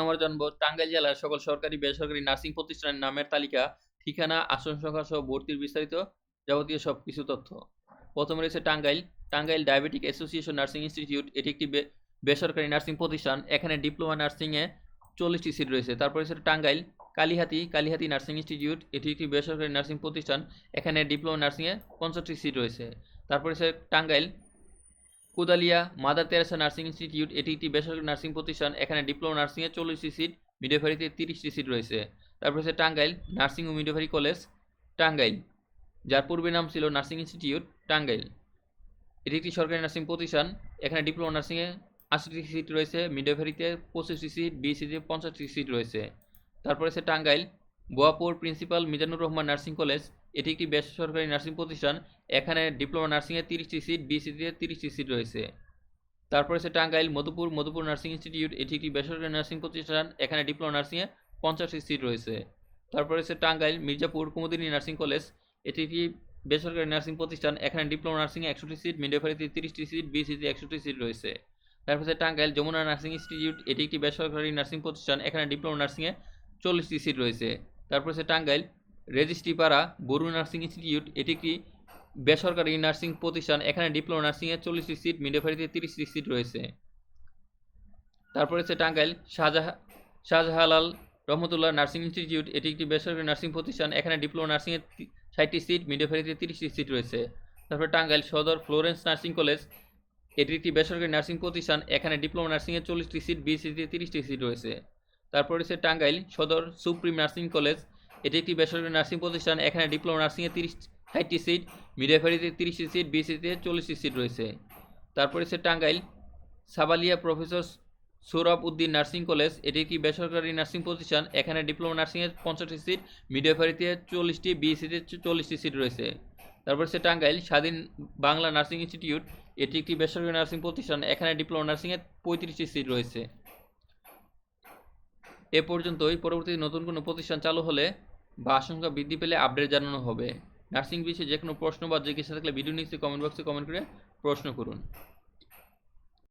আমরা জানব, টাঙ্গাইল জেলার সকল সরকারি বেসরকারি নার্সিং প্রতিষ্ঠানের নামের তালিকা, ঠিকানা, আসন সংখ্যা সহ ভর্তির বিস্তারিত যাবতীয় সব কিছু তথ্য। প্রথমে রয়েছে Tangail. Tangail diabetic association nursing institute এটি একটি বেসরকারি নার্সিং প্রতিষ্ঠান। এখানে ডিপ্লোমা নার্সিংয়ে চল্লিশটি সিট রয়েছে। তারপরে রয়েছে টাঙ্গাইল কালিহাতি কালিহাতি নার্সিং ইনস্টিটিউট, এটি একটি বেসরকারি নার্সিং প্রতিষ্ঠান। এখানে ডিপ্লোমা নার্সিংয়ে পঞ্চাশটি সিট রয়েছে। তারপরে রয়েছে Tangail Kudalia, Mother Teresa nursing institute, এটি একটি বেসরকারি নার্সিং প্রতিষ্ঠান। এখানে ডিপ্লোমা নার্সিংয়ে চল্লিশটি সিট মিডোভারিতে তিরিশটি সিট রয়েছে। তারপর হচ্ছে টাঙ্গাইল নার্সিং ও মিডোভারি কলেজ, টাঙ্গাইল। যার পূর্বে নাম ছিল নার্সিং ইনস্টিটিউট, টাঙ্গাইল। এটি একটি সরকারি নার্সিং প্রতিষ্ঠান। এখানে ডিপ্লোমা নার্সিংয়ে আশিটি সিট রয়েছে মিডোভারিতে পঁচিশটি সিট বিসিতে পঞ্চাশটি সিট রয়েছে। তারপরে আছে Tangail, Boyapur principal Mizanur Rahman nursing college এটি একটি বেসরকারি নার্সিং প্রতিষ্ঠান। এখানে ডিপ্লোমা নার্সিংয়ে তিরিশটি সিট বিসিতে তিরিশটি সিট রয়েছে। তারপরে আছে টাঙ্গাইল, মধুপুর মধুপুর নার্সিং ইনস্টিটিউট, এটি একটি বেসরকারি নার্সিং প্রতিষ্ঠান। এখানে ডিপ্লোমা নার্সিংয়ে পঞ্চাশটি সিট রয়েছে। তারপরে আছে টাঙ্গাইল, মির্জাপুর, কুমুদিনী নার্সিং কলেজ, এটি একটি বেসরকারি নার্সিং প্রতিষ্ঠান। এখানে ডিপ্লোমা নার্সিংয়ে একষট্টি সিট মিডওয়াইফারিতে তিরিশটি সিট বিসিতে একষট্টি সিট রয়েছে। তারপর আছে টাঙ্গাইল, যমুনা নার্সিং ইনস্টিটিউট, এটি একটি বেসরকারি নার্সিং প্রতিষ্ঠান। এখানে ডিপ্লোমা নার্সিংয়ে চল্লিশটি সিট রয়েছে। তারপর আছে টাঙ্গাইল রেজিস্ট্রিপাড়া বরু নার্সিং ইনস্টিটিউট, এটি একটি বেসরকারি নার্সিং প্রতিষ্ঠান। এখানে ডিপ্লোমা নার্সিংয়ে চল্লিশটি সিট মিডওয়াইফারিতে তিরিশটি সিট রয়েছে। তারপরে হচ্ছে টাঙ্গাইল, শাহজাহা, শাহজাহালাল রহমতুল্লাহ নার্সিং ইনস্টিটিউট, এটি একটি বেসরকারি নার্সিং প্রতিষ্ঠান। এখানে ডিপ্লোমা নার্সিংয়ে ষাটটি সিট মিডওয়াইফারিতে তিরিশটি সিট রয়েছে। তারপরে টাঙ্গাইল সদর ফ্লোরেন্স নার্সিং কলেজ, এটি একটি বেসরকারি নার্সিং প্রতিষ্ঠান। এখানে ডিপ্লোমা নার্সিংয়ে চল্লিশটি সিট বিসিতে তিরিশটি সিট রয়েছে। তারপর রয়েছে টাঙ্গাইল সদর সুপ্রিম নার্সিং কলেজ এটি একটি বেসরকারি নার্সিং প্রতিষ্ঠান, এখানে ডিপ্লোমা নার্সিংয়ে তিরিশ, ষাটটি সিট মিডওয়াইফারিতে তিরিশটি সিট বিসিতে চল্লিশটি সিট রয়েছে। তারপরে সে Tangail, Sabalia professor Saurav Uddin nursing college, এটি একটি বেসরকারি নার্সিং প্রতিষ্ঠান, এখানে ডিপ্লোমা নার্সিংয়ে পঞ্চাশটি সিট মিডওয়াইফারিতে চল্লিশটি, বিএসসিতে চল্লিশটি সিট রয়েছে। তারপর সে টাঙ্গাইল, স্বাধীন বাংলা নার্সিং ইনস্টিটিউট, এটি একটি বেসরকারি নার্সিং প্রতিষ্ঠান, এখানে ডিপ্লোমা নার্সিংয়ে পঁয়ত্রিশটি সিট রয়েছে। এ পর্যন্তই। পরবর্তী নতুন কোনো প্রতিষ্ঠান চালু হলে বা আশঙ্কা বৃদ্ধি পেলে আপডেট জানানো হবে। নার্সিং বিষয়ে যে কোনো প্রশ্ন বা জিজ্ঞাসা থাকলে ভিডিও নিচে কমেন্ট বক্সে কমেন্ট করে প্রশ্ন করুন।